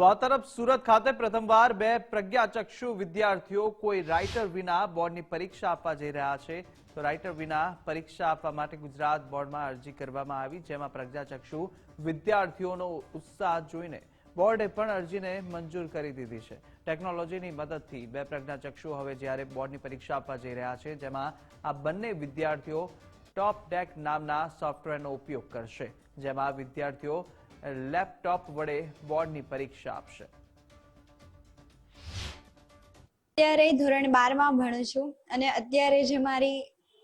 તો આ તરફ સુરત ખાતે પ્રથમવાર બે પ્રજ્ઞાચક્ષુ વિદ્યાર્થીઓ કોઈ રાઇટર વિના બોર્ડની પરીક્ષા આપવા જઈ રહ્યા છે. તો રાઇટર વિના પરીક્ષા આપવા માટે ગુજરાત બોર્ડમાં અરજી કરવામાં આવી, જેમાં પ્રજ્ઞાચક્ષુ વિદ્યાર્થીઓનો ઉત્સાહ જોઈને બોર્ડે પણ અરજીને મંજૂર કરી દીધી છે. ટેકનોલોજીની મદદથી બે પ્રજ્ઞાચક્ષુ હવે જ્યારે બોર્ડની પરીક્ષા આપવા જઈ રહ્યા છે, જેમાં આ બંને વિદ્યાર્થીઓ ટોપ ડેક નામના સોફ્ટવેરનો ઉપયોગ કરશે, જેમાં વિદ્યાર્થીઓ લેપટોપ વડે બોર્ડની પરીક્ષા આપશે. અત્યારે ધોરણ બારમાં ભણું છું અને અત્યારે જે મારી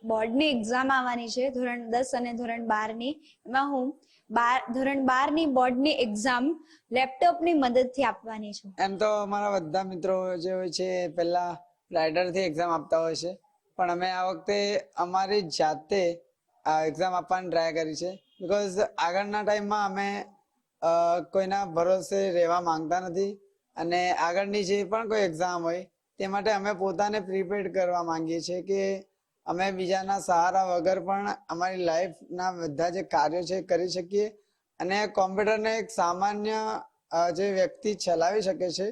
બોર્ડની એક્ઝામ આવવાની છે ધોરણ દસ અને ધોરણ બારની એમાં હું બાર ધોરણ બારની બોર્ડની એક્ઝામ લેપટોપની મદદથી આપવાની છું. એમ તો અમારા બધા મિત્રો જે હોય છે પેલા રાઇડર રાઇડરથી એક્ઝામ આપતા હોય છે. પણ અમે આ વખતે અમારી જાતે આ એક્ઝામ આપવાની ટ્રાય કરી છે. બીકોઝ આગળના ટાઈમમાં અમે કોઈના ભરોસે રહેવા માંગતા નથી અને આગળની જે પણ કોઈ એક્ઝામ હોય, તે માટે અમે પોતાને પ્રિપેર કરવા માંગીએ છીએ કે અમે બીજાના સહારા વગર પણ અમારી લાઈફના બધા જે કાર્યો છે કરી શકીએ અને કોમ્પ્યુટરને એક સામાન્ય જે વ્યક્તિ ચલાવી શકે છે,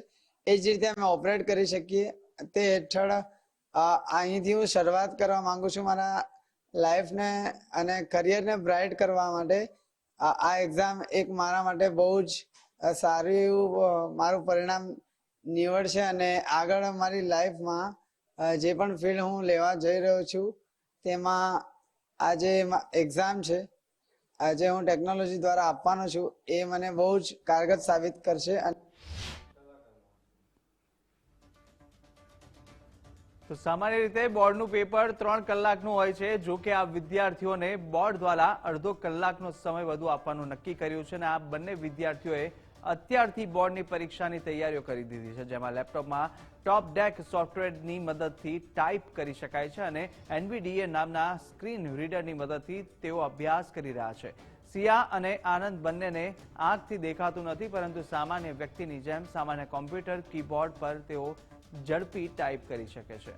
એ જ રીતે અમે ઓપરેટ કરી શકીએ. તે હેઠળ અહીંથી હું શરૂઆત કરવા માંગુ છું મારા લાઈફને અને કરિયરને બ્રાઇટ કરવા માટે આ એક્ઝામ એક મારા માટે બહુ જ સારું એવું મારું પરિણામ નીવડશે અને આગળ મારી લાઈફમાં જે પણ ફિલ્ડ હું લેવા જઈ રહ્યો છું, તેમાં આ જે એક્ઝામ છે. આજે હું ટેકનોલોજી દ્વારા આપવાનો છું, એ મને બહુ જ કારગર સાબિત કરશે અને તો સામાન્ય રીતે બોર્ડનું પેપર ત્રણ કલાકનું હોય છે, જો કે આ વિદ્યાર્થીઓને બોર્ડ દ્વારા અડધો કલાકનો સમય વધુ આપવાનું નક્કી કર્યું છે અને આ બંને વિદ્યાર્થીઓએ અત્યારથી બોર્ડની પરીક્ષાની તૈયારીઓ કરી દીધી છે, જેમાં લેપટોપમાં ટોપ ડેક સોફ્ટવેરની મદદથી ટાઈપ કરી શકાય છે અને એનવીડીએ નામના સ્ક્રીન રીડરની મદદથી તેઓ અભ્યાસ કરી રહ્યા છે. સિયા અને આનંદ બંનેને આંખથી દેખાતું નથી, પરંતુ સામાન્ય વ્યક્તિની જેમ સામાન્ય કોમ્પ્યુટર, કીબોર્ડ પર તેઓ ઝડપી ટાઈપ કરી શકે છે.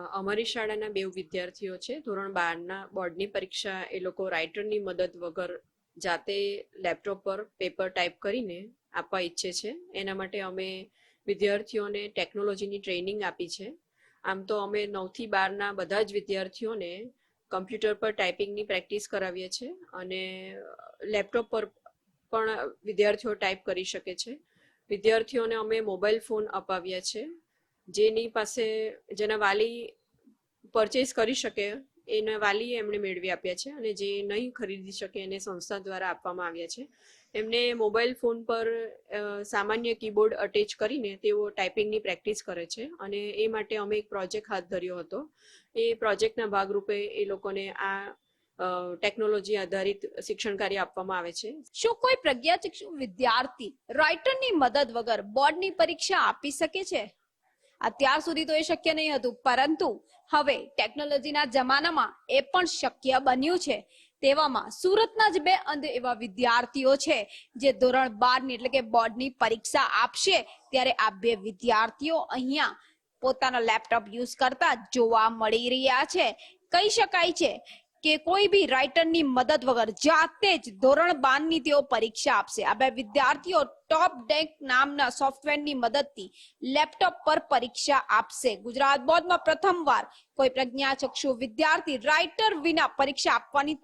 અમારી શાળાના બે વિદ્યાર્થીઓ છે. ધોરણ બારના બોર્ડની પરીક્ષા એ લોકો રાઇટરની મદદ વગર જાતે લેપટોપ પર પેપર ટાઈપ કરીને આપવા ઈચ્છે છે. એના માટે અમે વિદ્યાર્થીઓને ટેકનોલોજીની ટ્રેનિંગ આપી છે. આમ તો અમે નવથી બારના બધા જ વિદ્યાર્થીઓને કમ્પ્યુટર પર ટાઈપિંગની પ્રેક્ટિસ કરાવીએ છીએ અને લેપટોપ પર પણ વિદ્યાર્થીઓ ટાઈપ કરી શકે છે. વિદ્યાર્થીઓને અમે મોબાઈલ ફોન અપાવ્યા છે જેની પાસે, જેના વાલી પરચેસ કરી શકે, એના વાલી એમણે મેળવી આપ્યા છે અને જે નહીં ખરીદી શકે એને સંસ્થા દ્વારા આપવામાં આવ્યા છે એમને મોબાઈલ ફોન પર સામાન્ય કીબોર્ડ અટેચ કરીને તેઓ ટાઈપિંગની પ્રેક્ટિસ કરે છે અને એ માટે અમે એક પ્રોજેક્ટ હાથ ધર્યો હતો. એ પ્રોજેક્ટના ભાગરૂપે એ લોકોને આ ટેકનોલોજી આધારિત શિક્ષણ કાર્ય આપવામાં આવે છે. શું કોઈ પ્રજ્ઞાચક્ષુ વિદ્યાર્થી રાઇટરની મદદ વગર બોર્ડની પરીક્ષા આપી શકે છે? અત્યાર સુધી તો એ શક્ય નહીં હતું, પરંતુ હવે ટેકનોલોજીના જમાનામાં એ પણ શક્ય બન્યું છે. તેવામાં સુરતના જ બે અંધ એવા વિદ્યાર્થીઓ છે, જે ધોરણ બારની એટલે કે બોર્ડની પરીક્ષા આપશે ત્યારે આ બે વિદ્યાર્થીઓ અહીંયા પોતાનો લેપટોપ યુઝ કરતા જોવા મળી રહ્યા છે. કહી શકાય છે કે કોઈ બી રાઇટરની મદદ વગર જાતે જ ધોરણ બારની તેઓ પરીક્ષા આપશે. આ બે વિદ્યાર્થીઓ ટોપ ડેક નામના સોફ્ટવેરની મદદથી લેપટોપ પર પરીક્ષા આપશે. ગુજરાત બોર્ડમાં પ્રથમવાર કોઈ પ્રજ્ઞાચક્ષુ વિદ્યાર્થી રાઇટર વિના પરીક્ષા આપવાની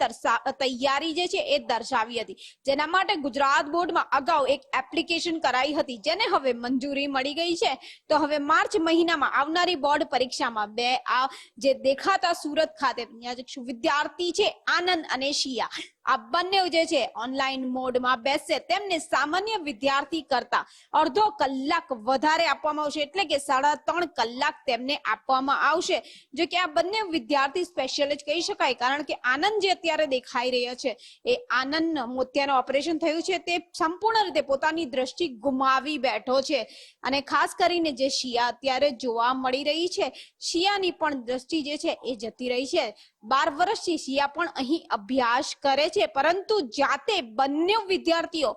તૈયારી જે છે એ દર્શાવી હતી. જેના માટે ગુજરાત બોર્ડમાં અગાઉ એક એપ્લિકેશન કરાઈ હતી, જેને હવે મંજૂરી મળી ગઈ છે. તો હવે માર્ચ મહિનામાં આવનારી બોર્ડ પરીક્ષામાં બે આ જે દેખાતા સુરત ખાતે પ્રજ્ઞાચક્ષુ વિદ્યાર્થી છે આનંદ અને શિયા. આ બંને જે છે ઓનલાઈન મોડમાં બેસશે. તેમને સામાન્ય વિદ્યાર્થી કરતા અડધો કલાક વધારે આપવામાં આવશે. એટલે કે સાડા ત્રણ કલાક તેમને આપવામાં આવશે. જો કે આ બંને વિદ્યાર્થી સ્પેશિયલ જ કહી શકાય, કારણ કે આનંદ જે અત્યારે દેખાઈ રહ્યા છે, એ આનંદ મોતિયાનું ઓપરેશન થયું છે. તે સંપૂર્ણ રીતે પોતાની દ્રષ્ટિ ગુમાવી બેઠો છે. અને ખાસ કરીને જે શિયા અત્યારે જોવા મળી રહી છે, શિયાની પણ દ્રષ્ટિ જે છે, એ જતી રહી છે. બાર વર્ષથી શિયા પણ અહીં અભ્યાસ કરે છે, પરંતુ જાતે બંને વિદ્યાર્થીઓ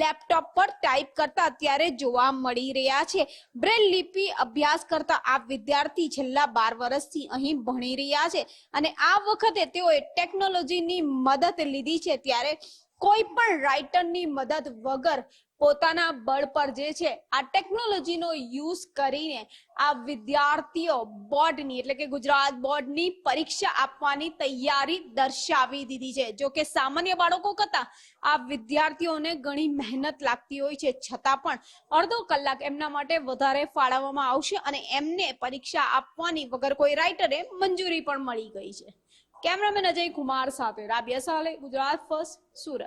લેપટોપ પર ટાઈપ કરતા અત્યારે જોવા મળી રહ્યા છે. બ્રેલ લિપિ અભ્યાસ કરતા આ વિદ્યાર્થી છેલ્લા બાર વર્ષથી અહીં ભણી રહ્યા છે અને આ વખતે તેઓએ ટેકનોલોજીની મદદ લીધી છે. ત્યારે કોઈ પણ રાઇટરની મદદ વગર પોતાના બળ પર જે છે, આ ટેકનોલોજીનો યુઝ કરીને આ વિદ્યાર્થીઓ બોર્ડની, એટલે કે ગુજરાત બોર્ડની પરીક્ષા આપવાની તૈયારી દર્શાવી દીધી છે. જો કે સામાન્ય બાળકો કરતા આ વિદ્યાર્થીઓને ઘણી મહેનત લાગતી હોય છે. છતાં પણ અડધો કલાક એમના માટે વધારે ફાળવવામાં આવશે અને એમને પરીક્ષા આપવાની વગર કોઈ રાઇટરે મંજૂરી પણ મળી ગઈ છે. કેમેરામેન અજય કુમાર સાથે રાબિયા સાલે, ગુજરાત ફર્સ્ટ, સુરત.